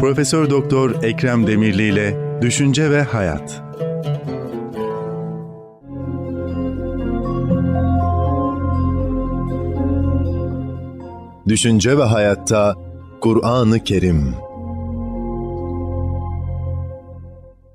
Profesör Doktor Ekrem Demirli ile Düşünce ve Hayat. Düşünce ve Hayatta Kur'an-ı Kerim.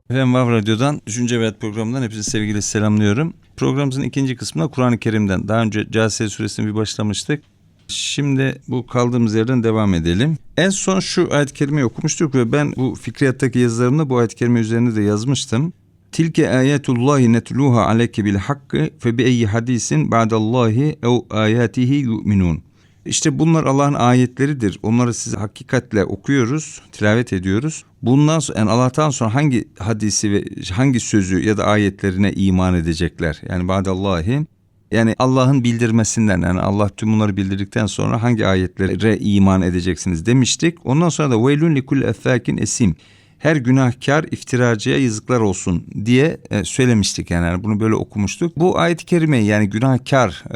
Efendim Vav Radyo'dan Düşünce ve Hayat programından hepinizi sevgiyle selamlıyorum. Programımızın ikinci kısmında Kur'an-ı Kerim'den. Daha önce Câsiye suresini bir başlamıştık. Şimdi bu kaldığımız yerden devam edelim. En son şu ayet-i okumuştuk ve ben bu fikriyattaki yazılarımda bu ayet-i üzerine de yazmıştım. Tilke ayetullahi netluha aleyke bil hakkı fe bi eyyi hadisin ba'dallahi ev ayatihi yu'minun. İşte bunlar Allah'ın ayetleridir. Onları size hakikatle okuyoruz, tilavet ediyoruz. Bundan sonra yani Allah'tan sonra hangi hadisi ve hangi sözü ya da ayetlerine iman edecekler? Yani ba'dallahi yani Allah'ın bildirmesinden yani Allah tüm bunları bildirdikten sonra hangi ayetlere iman edeceksiniz demiştik. Ondan sonra da veylun likul effakin esim her günahkar iftiracıya yazıklar olsun diye e, söylemiştik yani. bunu böyle okumuştuk. Bu ayet-i kerime yani günahkar e,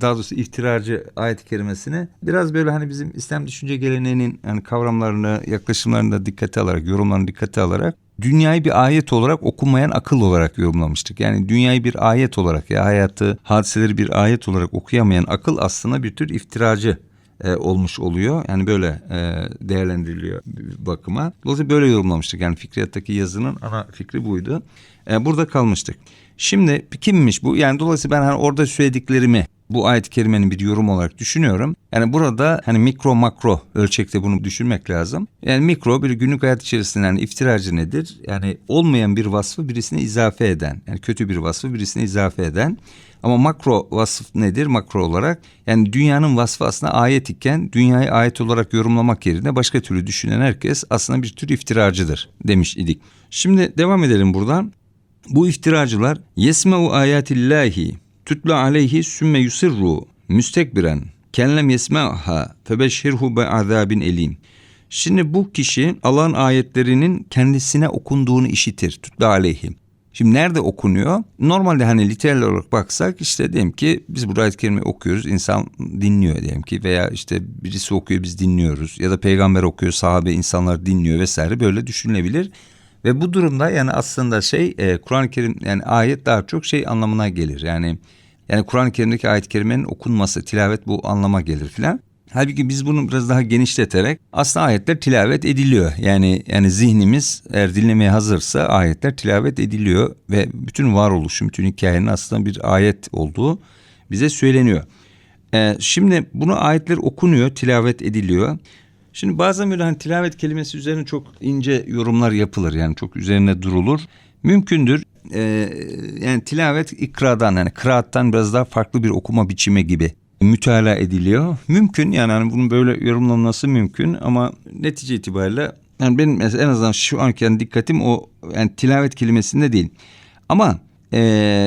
daha doğrusu iftiracı ayet-i kerimesini biraz böyle hani bizim İslam düşünce geleneğinin yani kavramlarını yaklaşımlarını da dikkate alarak yorumlarını dikkate alarak dünyayı bir ayet olarak okunmayan akıl olarak yorumlamıştık. Yani dünyayı bir ayet olarak ya hayatı hadiseleri bir ayet olarak okuyamayan akıl aslında bir tür iftiracı e, olmuş oluyor. Yani böyle e, değerlendiriliyor bakıma. Dolayısıyla böyle yorumlamıştık. Yani fikriyattaki yazının ana fikri buydu. E, burada kalmıştık. Şimdi kimmiş bu? Yani dolayısıyla ben hani orada söylediklerimi bu ayet-i kerimenin bir yorum olarak düşünüyorum. Yani burada hani mikro makro ölçekte bunu düşünmek lazım. Yani mikro bir günlük hayat içerisinde yani iftiracı nedir? Yani olmayan bir vasfı birisine izafe eden. Yani kötü bir vasfı birisine izafe eden. Ama makro vasıf nedir makro olarak? Yani dünyanın vasfı aslında ayet iken dünyayı ayet olarak yorumlamak yerine başka türlü düşünen herkes aslında bir tür iftiracıdır demiş idik. Şimdi devam edelim buradan. Bu iftiracılar yesmeu ayatillahi tutla aleyhi sümme yusirru müstekbiren kenlem yesmeha febeşhirhu be azabin elim. Şimdi bu kişi Allah'ın ayetlerinin kendisine okunduğunu işitir. Tutla aleyhi. Şimdi nerede okunuyor? Normalde hani literal olarak baksak işte diyelim ki biz bu ayet kerimeyi okuyoruz insan dinliyor diyelim ki veya işte birisi okuyor biz dinliyoruz ya da peygamber okuyor sahabe insanlar dinliyor vesaire böyle düşünülebilir. Ve bu durumda yani aslında şey e, Kur'an-ı Kerim yani ayet daha çok şey anlamına gelir. Yani yani Kur'an-ı Kerim'deki ayet-i kerimenin okunması, tilavet bu anlama gelir filan. Halbuki biz bunu biraz daha genişleterek aslında ayetler tilavet ediliyor. Yani yani zihnimiz eğer dinlemeye hazırsa ayetler tilavet ediliyor ve bütün varoluşun, bütün hikayenin aslında bir ayet olduğu bize söyleniyor. Ee, şimdi bunu ayetler okunuyor, tilavet ediliyor. Şimdi bazen böyle hani tilavet kelimesi üzerine çok ince yorumlar yapılır. Yani çok üzerine durulur. Mümkündür. Ee, yani tilavet ikradan yani kıraattan biraz daha farklı bir okuma biçimi gibi mütalaa ediliyor. Mümkün yani hani bunun böyle yorumlanması mümkün ama netice itibariyle yani benim en azından şu anki dikkatim o yani tilavet kelimesinde değil. Ama e,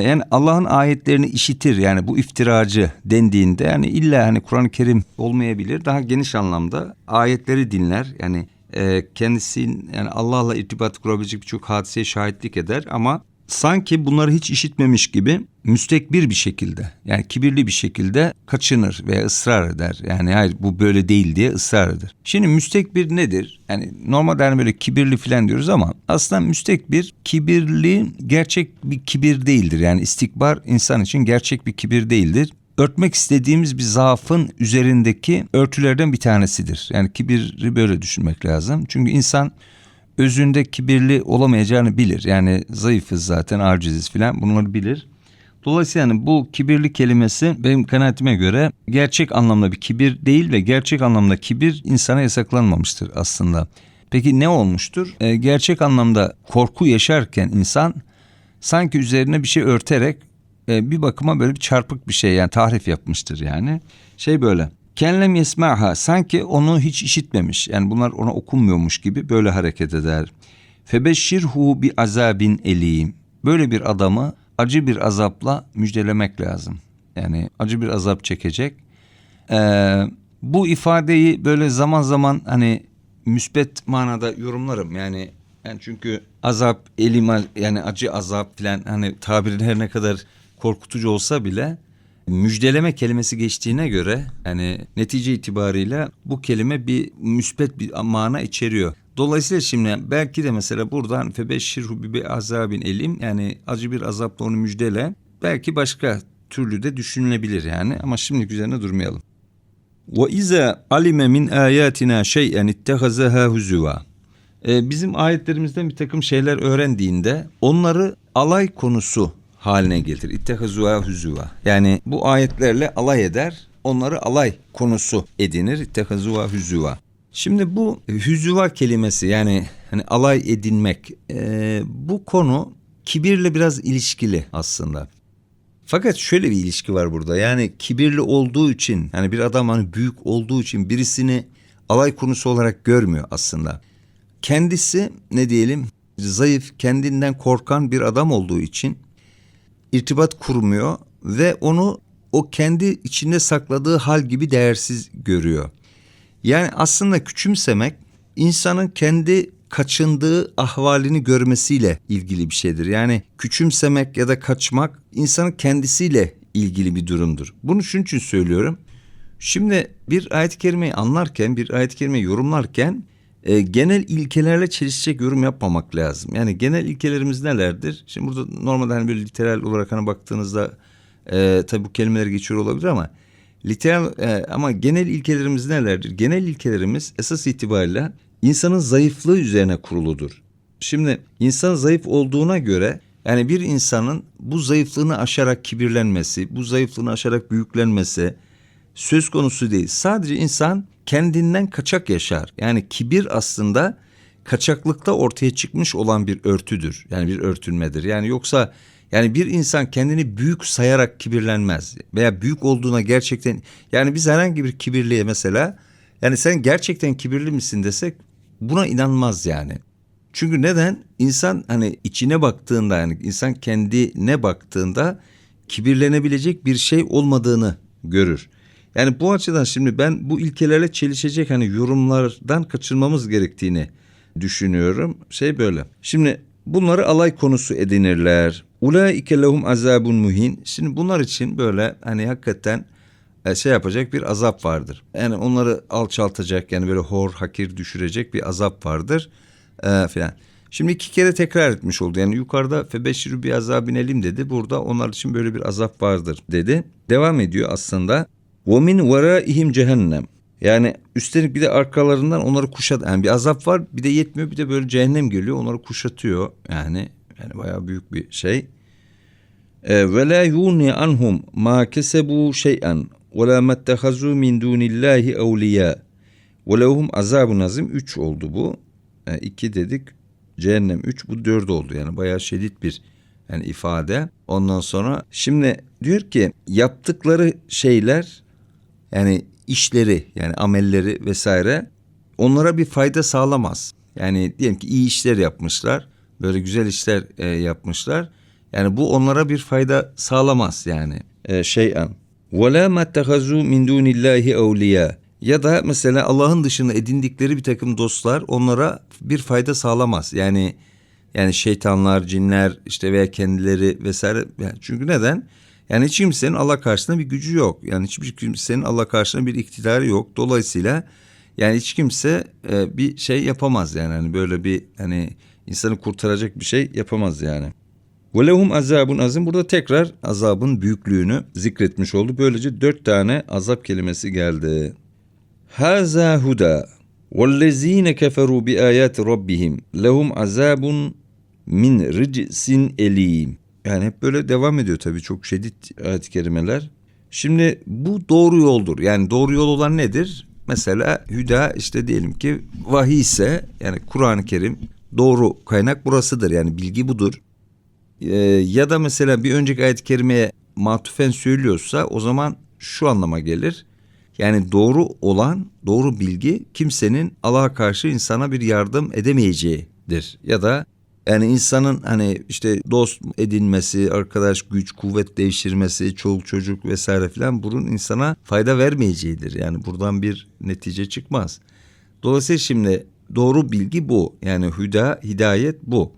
yani Allah'ın ayetlerini işitir. Yani bu iftiracı dendiğinde yani illa hani Kur'an-ı Kerim olmayabilir. Daha geniş anlamda ayetleri dinler. Yani e, kendisinin yani Allah'la irtibat kurabilecek birçok hadiseye şahitlik eder. Ama sanki bunları hiç işitmemiş gibi müstekbir bir şekilde yani kibirli bir şekilde kaçınır veya ısrar eder. Yani hayır bu böyle değil diye ısrar eder. Şimdi müstekbir nedir? Yani normalde hani böyle kibirli falan diyoruz ama aslında müstekbir kibirli gerçek bir kibir değildir. Yani istikbar insan için gerçek bir kibir değildir örtmek istediğimiz bir zaafın üzerindeki örtülerden bir tanesidir. Yani kibiri böyle düşünmek lazım. Çünkü insan özünde kibirli olamayacağını bilir. Yani zayıfız zaten, aciziz filan bunları bilir. Dolayısıyla yani bu kibirli kelimesi benim kanaatime göre gerçek anlamda bir kibir değil ve gerçek anlamda kibir insana yasaklanmamıştır aslında. Peki ne olmuştur? E, gerçek anlamda korku yaşarken insan sanki üzerine bir şey örterek e, bir bakıma böyle bir çarpık bir şey yani tahrif yapmıştır yani. Şey böyle Kenlem yesmaha sanki onu hiç işitmemiş. Yani bunlar ona okunmuyormuş gibi böyle hareket eder. Febeşşirhu bi azabin elim. Böyle bir adamı acı bir azapla müjdelemek lazım. Yani acı bir azap çekecek. Ee, bu ifadeyi böyle zaman zaman hani müspet manada yorumlarım. Yani yani çünkü azap, elimal yani acı azap falan hani tabirin her ne kadar korkutucu olsa bile müjdeleme kelimesi geçtiğine göre yani netice itibariyle bu kelime bir müspet bir mana içeriyor. Dolayısıyla şimdi belki de mesela buradan febeşşirhu bi azabin elim yani acı bir azapla onu müjdele belki başka türlü de düşünülebilir yani ama şimdi üzerine durmayalım. Ve iza alime min ayatina şey'en ittehazaha huzuva. Ee, bizim ayetlerimizden bir takım şeyler öğrendiğinde onları alay konusu haline getir. İttehazuha huzuva. Yani bu ayetlerle alay eder, onları alay konusu edinir. İttehazuha huzuva. Şimdi bu hüzüva kelimesi yani hani alay edinmek e, bu konu kibirle biraz ilişkili aslında. Fakat şöyle bir ilişki var burada. Yani kibirli olduğu için yani bir adam hani büyük olduğu için birisini alay konusu olarak görmüyor aslında. Kendisi ne diyelim zayıf kendinden korkan bir adam olduğu için irtibat kurmuyor ve onu o kendi içinde sakladığı hal gibi değersiz görüyor. Yani aslında küçümsemek insanın kendi kaçındığı ahvalini görmesiyle ilgili bir şeydir. Yani küçümsemek ya da kaçmak insanın kendisiyle ilgili bir durumdur. Bunu şunun için söylüyorum. Şimdi bir ayet-i kerimeyi anlarken, bir ayet-i kerimeyi yorumlarken e, genel ilkelerle çelişecek yorum yapmamak lazım. Yani genel ilkelerimiz nelerdir? Şimdi burada normalde hani böyle literal olarak hani baktığınızda e, tabii bu kelimeler geçiyor olabilir ama literal e, ama genel ilkelerimiz nelerdir? Genel ilkelerimiz esas itibariyle insanın zayıflığı üzerine kuruludur. Şimdi insan zayıf olduğuna göre yani bir insanın bu zayıflığını aşarak kibirlenmesi, bu zayıflığını aşarak büyüklenmesi söz konusu değil. Sadece insan kendinden kaçak yaşar. Yani kibir aslında kaçaklıkta ortaya çıkmış olan bir örtüdür. Yani bir örtünmedir. Yani yoksa yani bir insan kendini büyük sayarak kibirlenmez veya büyük olduğuna gerçekten yani biz herhangi bir kibirliye mesela yani sen gerçekten kibirli misin desek buna inanmaz yani. Çünkü neden? İnsan hani içine baktığında yani insan kendine baktığında kibirlenebilecek bir şey olmadığını görür. Yani bu açıdan şimdi ben bu ilkelerle çelişecek hani yorumlardan kaçırmamız gerektiğini düşünüyorum. Şey böyle. Şimdi bunları alay konusu edinirler. Ulaike lehum azabun muhin. Şimdi bunlar için böyle hani hakikaten e, şey yapacak bir azap vardır. Yani onları alçaltacak yani böyle hor hakir düşürecek bir azap vardır e, filan. Şimdi iki kere tekrar etmiş oldu. Yani yukarıda febeşirü bir azabin elim dedi. Burada onlar için böyle bir azap vardır dedi. Devam ediyor aslında. Ve min veraihim cehennem. Yani üstelik bir de arkalarından onları kuşat yani bir azap var bir de yetmiyor bir de böyle cehennem geliyor onları kuşatıyor yani yani bayağı büyük bir şey. Ve la yuni anhum ma kesebu şey'an ve la mettehazu min dunillahi evliya. Ve lehum azabun azim 3 oldu bu. 2 dedik. Cehennem 3 bu 4 oldu. Yani bayağı şiddet bir yani ifade. Ondan sonra şimdi diyor ki yaptıkları şeyler yani işleri yani amelleri vesaire onlara bir fayda sağlamaz. Yani diyelim ki iyi işler yapmışlar. Böyle güzel işler e, yapmışlar. Yani bu onlara bir fayda sağlamaz yani. E, şeyan. وَلَا مَتَّخَزُوا مِنْ دُونِ اللّٰهِ اَوْلِيَا Ya da mesela Allah'ın dışında edindikleri bir takım dostlar onlara bir fayda sağlamaz. Yani yani şeytanlar, cinler işte veya kendileri vesaire. Yani çünkü neden? Yani hiç kimsenin Allah karşısında bir gücü yok. Yani hiçbir kimsenin Allah karşısında bir iktidarı yok. Dolayısıyla yani hiç kimse e, bir şey yapamaz yani hani böyle bir hani insanı kurtaracak bir şey yapamaz yani. Ve lehum azabun azim burada tekrar azabın büyüklüğünü zikretmiş oldu. Böylece dört tane azap kelimesi geldi. Haza huda keferu bi ayati rabbihim lehum azabun min ricsin elim. Yani hep böyle devam ediyor tabii çok şiddet ayet-i kerimeler. Şimdi bu doğru yoldur. Yani doğru yol olan nedir? Mesela hüda işte diyelim ki vahiy ise yani Kur'an-ı Kerim doğru kaynak burasıdır. Yani bilgi budur. Ee, ya da mesela bir önceki ayet-i kerimeye matufen söylüyorsa o zaman şu anlama gelir. Yani doğru olan, doğru bilgi kimsenin Allah'a karşı insana bir yardım edemeyeceğidir. Ya da yani insanın hani işte dost edinmesi, arkadaş güç, kuvvet devşirmesi, çoluk çocuk vesaire filan bunun insana fayda vermeyeceğidir. Yani buradan bir netice çıkmaz. Dolayısıyla şimdi doğru bilgi bu. Yani hüda, hidayet bu.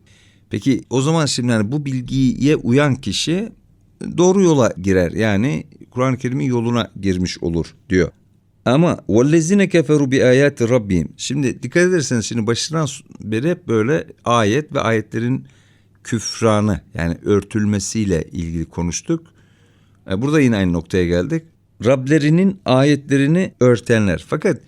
Peki o zaman şimdi yani bu bilgiye uyan kişi doğru yola girer. Yani Kur'an-ı Kerim'in yoluna girmiş olur diyor. Ama vellezine keferu bi ayati rabbihim. Şimdi dikkat ederseniz şimdi başından beri hep böyle ayet ve ayetlerin küfranı yani örtülmesiyle ilgili konuştuk. E, Burada yine aynı noktaya geldik. Rablerinin ayetlerini örtenler. Fakat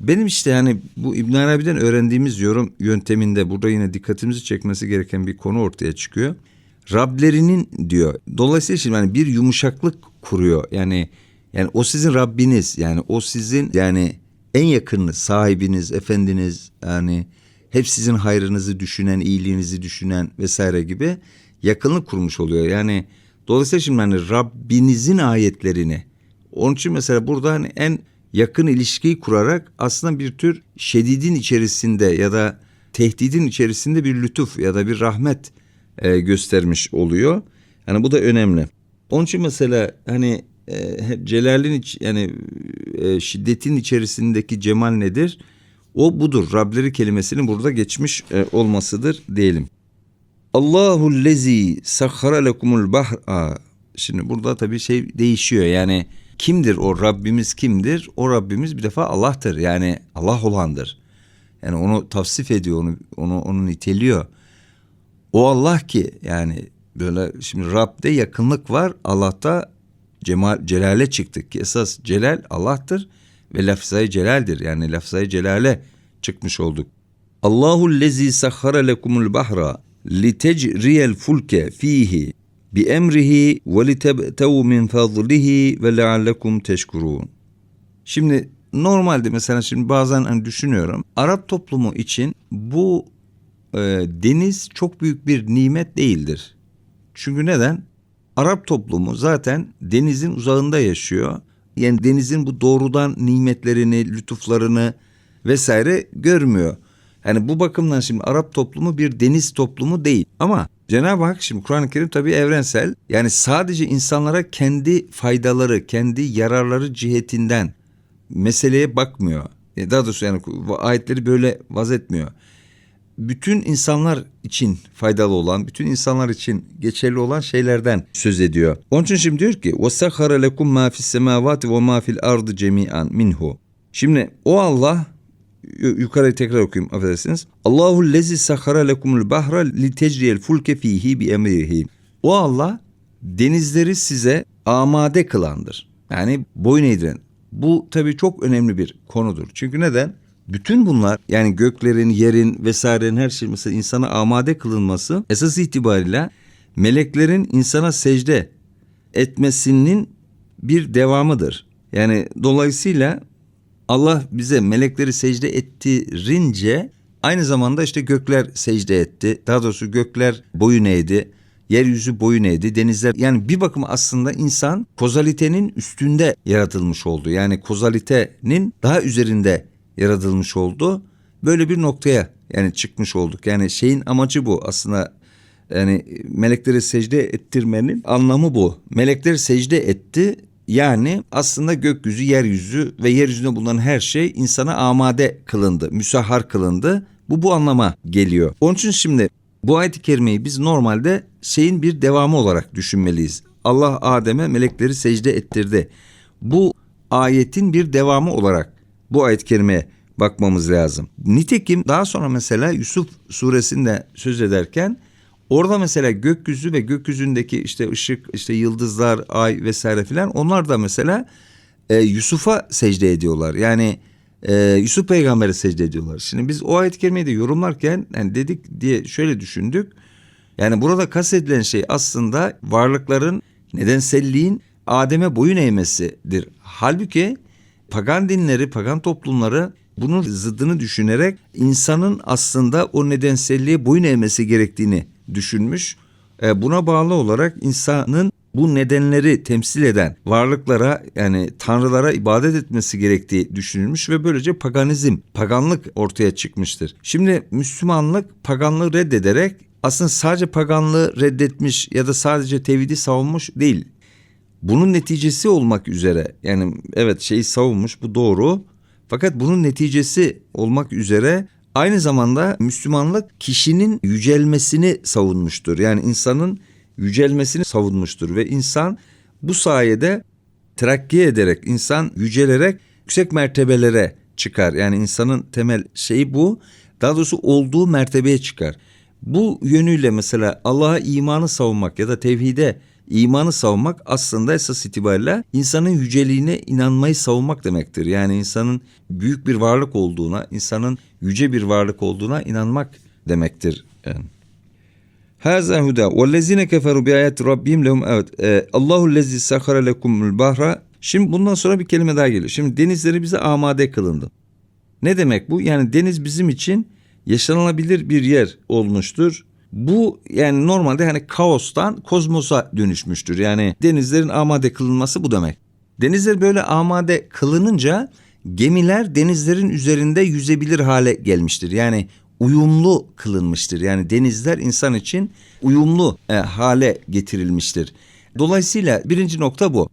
benim işte hani bu İbn Arabi'den öğrendiğimiz yorum yönteminde burada yine dikkatimizi çekmesi gereken bir konu ortaya çıkıyor. Rablerinin diyor. Dolayısıyla şimdi hani bir yumuşaklık kuruyor. Yani yani o sizin Rabbiniz. Yani o sizin yani en yakınınız, sahibiniz, efendiniz yani hep sizin hayrınızı düşünen, iyiliğinizi düşünen vesaire gibi yakınlık kurmuş oluyor. Yani dolayısıyla şimdi hani Rabbinizin ayetlerini onun için mesela burada hani en yakın ilişkiyi kurarak aslında bir tür şedidin içerisinde ya da tehdidin içerisinde bir lütuf ya da bir rahmet e, göstermiş oluyor. Yani bu da önemli. Onun için mesela hani e, celalin iç, yani e, şiddetin içerisindeki cemal nedir? O budur. Rableri kelimesinin burada geçmiş e, olmasıdır diyelim. Allahu lezi sahhara lekumul bahra. Şimdi burada tabii şey değişiyor. Yani kimdir o Rabbimiz kimdir? O Rabbimiz bir defa Allah'tır. Yani Allah olandır. Yani onu tavsif ediyor, onu onu onu niteliyor. O Allah ki yani böyle şimdi Rab'de yakınlık var. Allah'ta cemal celale çıktık ki esas celal Allah'tır ve lafzayı celaldir. Yani lafzayı celale çıkmış olduk. Allahu lezi sahhara lekumul bahra litecriyel fulke fihi bi emrihi ve litebtevu min fadlihi ve leallekum teşkurun. Şimdi normalde mesela şimdi bazen hani düşünüyorum. Arap toplumu için bu e, deniz çok büyük bir nimet değildir. Çünkü neden? Arap toplumu zaten denizin uzağında yaşıyor. Yani denizin bu doğrudan nimetlerini, lütuflarını vesaire görmüyor. Yani bu bakımdan şimdi Arap toplumu bir deniz toplumu değil. Ama Cenab-ı Hak şimdi Kur'an-ı Kerim tabii evrensel. Yani sadece insanlara kendi faydaları, kendi yararları cihetinden meseleye bakmıyor. E, daha doğrusu yani ayetleri böyle vaz etmiyor. Bütün insanlar için faydalı olan, bütün insanlar için geçerli olan şeylerden söz ediyor. Onun için şimdi diyor ki: "Vesahhara lekum ma fis semavati ve ma fil ardı cemian minhu." Şimdi o Allah yukarı tekrar okuyayım affedersiniz. Allahu lezi sahara lekumul bahra li tecriyel fulke fihi bi emrihi. O Allah denizleri size amade kılandır. Yani boyun eğdiren. Bu tabii çok önemli bir konudur. Çünkü neden? Bütün bunlar yani göklerin, yerin vesairenin her şey mesela insana amade kılınması esas itibariyle meleklerin insana secde etmesinin bir devamıdır. Yani dolayısıyla Allah bize melekleri secde ettirince aynı zamanda işte gökler secde etti. Daha doğrusu gökler boyun eğdi. Yeryüzü boyun eğdi, denizler yani bir bakıma aslında insan kozalitenin üstünde yaratılmış oldu. Yani kozalitenin daha üzerinde yaratılmış oldu. Böyle bir noktaya yani çıkmış olduk. Yani şeyin amacı bu aslında yani melekleri secde ettirmenin anlamı bu. Melekler secde etti. Yani aslında gökyüzü, yeryüzü ve yeryüzünde bulunan her şey insana amade kılındı, müsahhar kılındı. Bu bu anlama geliyor. Onun için şimdi bu ayet-i kerimeyi biz normalde şeyin bir devamı olarak düşünmeliyiz. Allah Adem'e melekleri secde ettirdi. Bu ayetin bir devamı olarak bu ayet-i kerimeye bakmamız lazım. Nitekim daha sonra mesela Yusuf suresinde söz ederken orada mesela gökyüzü ve gökyüzündeki işte ışık, işte yıldızlar, ay vesaire filan onlar da mesela e, Yusuf'a secde ediyorlar. Yani e, Yusuf peygambere secde ediyorlar. Şimdi biz o ayet-i kerimeyi de yorumlarken yani dedik diye şöyle düşündük. Yani burada kastedilen şey aslında varlıkların nedenselliğin Adem'e boyun eğmesidir. Halbuki pagan dinleri, pagan toplumları bunun zıddını düşünerek insanın aslında o nedenselliğe boyun eğmesi gerektiğini düşünmüş. E, buna bağlı olarak insanın bu nedenleri temsil eden varlıklara yani tanrılara ibadet etmesi gerektiği düşünülmüş ve böylece paganizm, paganlık ortaya çıkmıştır. Şimdi Müslümanlık paganlığı reddederek aslında sadece paganlığı reddetmiş ya da sadece tevhidi savunmuş değil. Bunun neticesi olmak üzere yani evet şeyi savunmuş bu doğru fakat bunun neticesi olmak üzere aynı zamanda Müslümanlık kişinin yücelmesini savunmuştur. Yani insanın yücelmesini savunmuştur ve insan bu sayede terakki ederek, insan yücelerek yüksek mertebelere çıkar. Yani insanın temel şeyi bu. Daha doğrusu olduğu mertebeye çıkar. Bu yönüyle mesela Allah'a imanı savunmak ya da tevhide imanı savunmak aslında esas itibariyle insanın yüceliğine inanmayı savunmak demektir. Yani insanın büyük bir varlık olduğuna, insanın yüce bir varlık olduğuna inanmak demektir. Yani. Haza huda vellezine keferu bi ayati rabbihim lehum evet. E, Allahu lezi sahara lekumul bahra. Şimdi bundan sonra bir kelime daha geliyor. Şimdi denizleri bize amade kılındı. Ne demek bu? Yani deniz bizim için yaşanılabilir bir yer olmuştur. Bu yani normalde hani kaostan kozmosa dönüşmüştür. Yani denizlerin amade kılınması bu demek. Denizler böyle amade kılınınca gemiler denizlerin üzerinde yüzebilir hale gelmiştir. Yani uyumlu kılınmıştır. Yani denizler insan için uyumlu e, hale getirilmiştir. Dolayısıyla birinci nokta bu.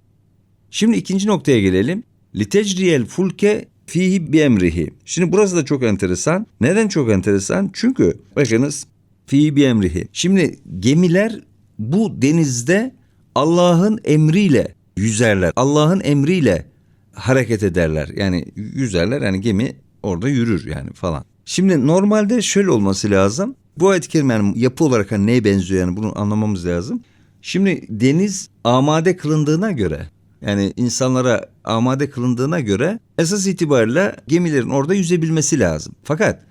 Şimdi ikinci noktaya gelelim. Litecriyel fulke fihi bi emrihi. Şimdi burası da çok enteresan. Neden çok enteresan? Çünkü bakınız fihi bi emrihi. Şimdi gemiler bu denizde Allah'ın emriyle yüzerler. Allah'ın emriyle hareket ederler. Yani yüzerler yani gemi orada yürür yani falan. Şimdi normalde şöyle olması lazım. Bu kerime yani yapı olarak hani neye benziyor yani bunu anlamamız lazım. Şimdi deniz amade kılındığına göre yani insanlara amade kılındığına göre esas itibariyle gemilerin orada yüzebilmesi lazım. Fakat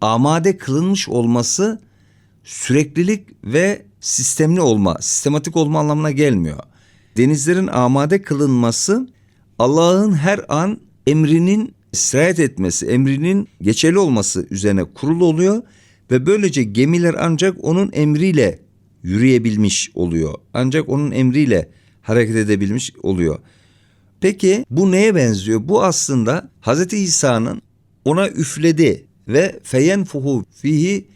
amade kılınmış olması süreklilik ve sistemli olma, sistematik olma anlamına gelmiyor. Denizlerin amade kılınması Allah'ın her an emrinin sirayet etmesi, emrinin geçerli olması üzerine kurulu oluyor ve böylece gemiler ancak onun emriyle yürüyebilmiş oluyor. Ancak onun emriyle hareket edebilmiş oluyor. Peki bu neye benziyor? Bu aslında Hz. İsa'nın ona üfledi ve feyenfuhu fihi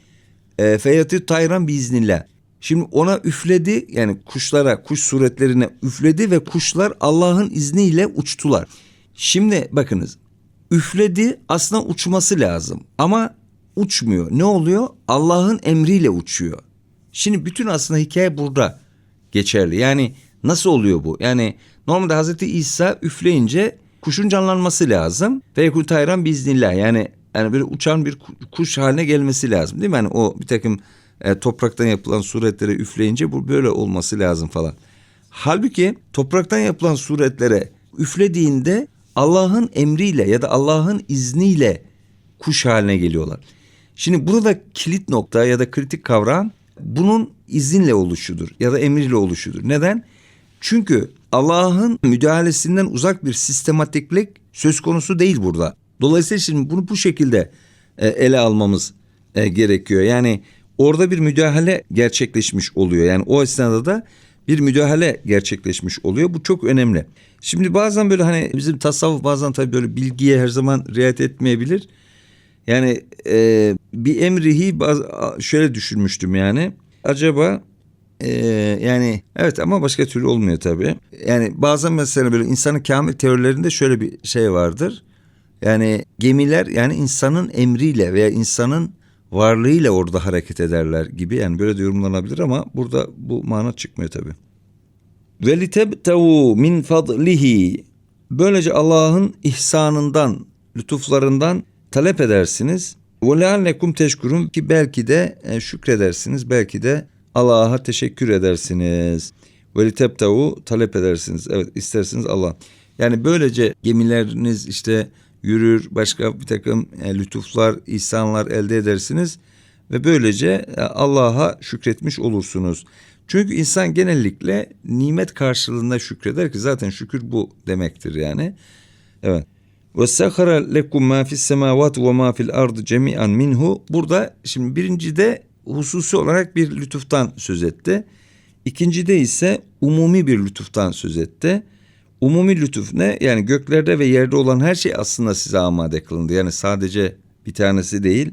e, tayran biiznillah. Şimdi ona üfledi yani kuşlara, kuş suretlerine üfledi ve kuşlar Allah'ın izniyle uçtular. Şimdi bakınız üfledi aslında uçması lazım ama uçmuyor. Ne oluyor? Allah'ın emriyle uçuyor. Şimdi bütün aslında hikaye burada geçerli. Yani nasıl oluyor bu? Yani normalde Hazreti İsa üfleyince kuşun canlanması lazım. Ve yekul tayran biiznillah yani yani böyle uçan bir kuş haline gelmesi lazım değil mi? Yani o bir takım e, topraktan yapılan suretlere üfleyince bu böyle olması lazım falan. Halbuki topraktan yapılan suretlere üflediğinde Allah'ın emriyle ya da Allah'ın izniyle kuş haline geliyorlar. Şimdi burada kilit nokta ya da kritik kavram bunun izinle oluşudur ya da emriyle oluşudur. Neden? Çünkü Allah'ın müdahalesinden uzak bir sistematiklik söz konusu değil burada. Dolayısıyla şimdi bunu bu şekilde e, ele almamız e, gerekiyor. Yani orada bir müdahale gerçekleşmiş oluyor. Yani o esnada da bir müdahale gerçekleşmiş oluyor. Bu çok önemli. Şimdi bazen böyle hani bizim tasavvuf bazen tabii böyle bilgiye her zaman riayet etmeyebilir. Yani e, bir emrihi baz, şöyle düşünmüştüm yani. Acaba e, yani evet ama başka türlü olmuyor tabii. Yani bazen mesela böyle insanın kamil teorilerinde şöyle bir şey vardır. Yani gemiler yani insanın emriyle veya insanın varlığıyla orada hareket ederler gibi yani böyle de yorumlanabilir ama burada bu mana çıkmıyor tabi. Ve litebtevu min fadlihi böylece Allah'ın ihsanından, lütuflarından talep edersiniz. Ve leallekum teşkurun ki belki de e, şükredersiniz, belki de Allah'a teşekkür edersiniz. Ve litebtevu talep edersiniz. Evet isterseniz Allah. Yani böylece gemileriniz işte yürür, başka bir takım e, lütuflar, ihsanlar elde edersiniz ve böylece e, Allah'a şükretmiş olursunuz. Çünkü insan genellikle nimet karşılığında şükreder ki zaten şükür bu demektir yani. Evet. Ve sahara lekum ma fis semavat ve ma fil cemi'an minhu. Burada şimdi birincide hususi olarak bir lütuftan söz etti. İkincide ise umumi bir lütuftan söz etti. Umumi lütuf ne? Yani göklerde ve yerde olan her şey aslında size amade kılındı. Yani sadece bir tanesi değil.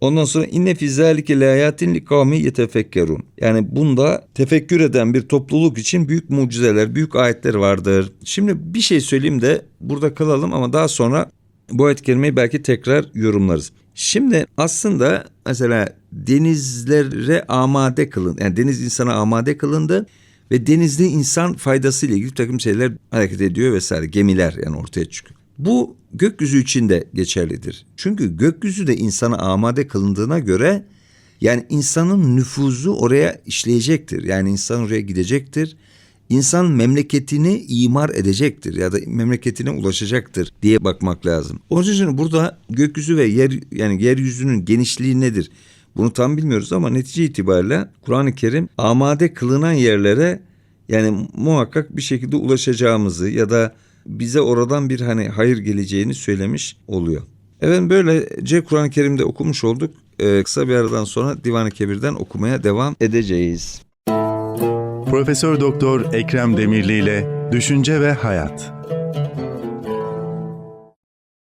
Ondan sonra inne fi zalike layatin li kavmi yetefekkerun. Yani bunda tefekkür eden bir topluluk için büyük mucizeler, büyük ayetler vardır. Şimdi bir şey söyleyeyim de burada kalalım ama daha sonra bu ayet kelimeyi belki tekrar yorumlarız. Şimdi aslında mesela denizlere amade kılın. Yani deniz insana amade kılındı ve denizde insan faydasıyla ilgili bir takım şeyler hareket ediyor vesaire. Gemiler yani ortaya çıkıyor. Bu gökyüzü için de geçerlidir. Çünkü gökyüzü de insana amade kılındığına göre yani insanın nüfuzu oraya işleyecektir. Yani insan oraya gidecektir. İnsan memleketini imar edecektir ya da memleketine ulaşacaktır diye bakmak lazım. Onun için burada gökyüzü ve yer yani yeryüzünün genişliği nedir? Bunu tam bilmiyoruz ama netice itibariyle Kur'an-ı Kerim amade kılınan yerlere yani muhakkak bir şekilde ulaşacağımızı ya da bize oradan bir hani hayır geleceğini söylemiş oluyor. Evet böylece Kur'an-ı Kerim'de okumuş olduk. Ee, kısa bir aradan sonra Divan-ı Kebir'den okumaya devam edeceğiz. Profesör Doktor Ekrem Demirli ile Düşünce ve Hayat.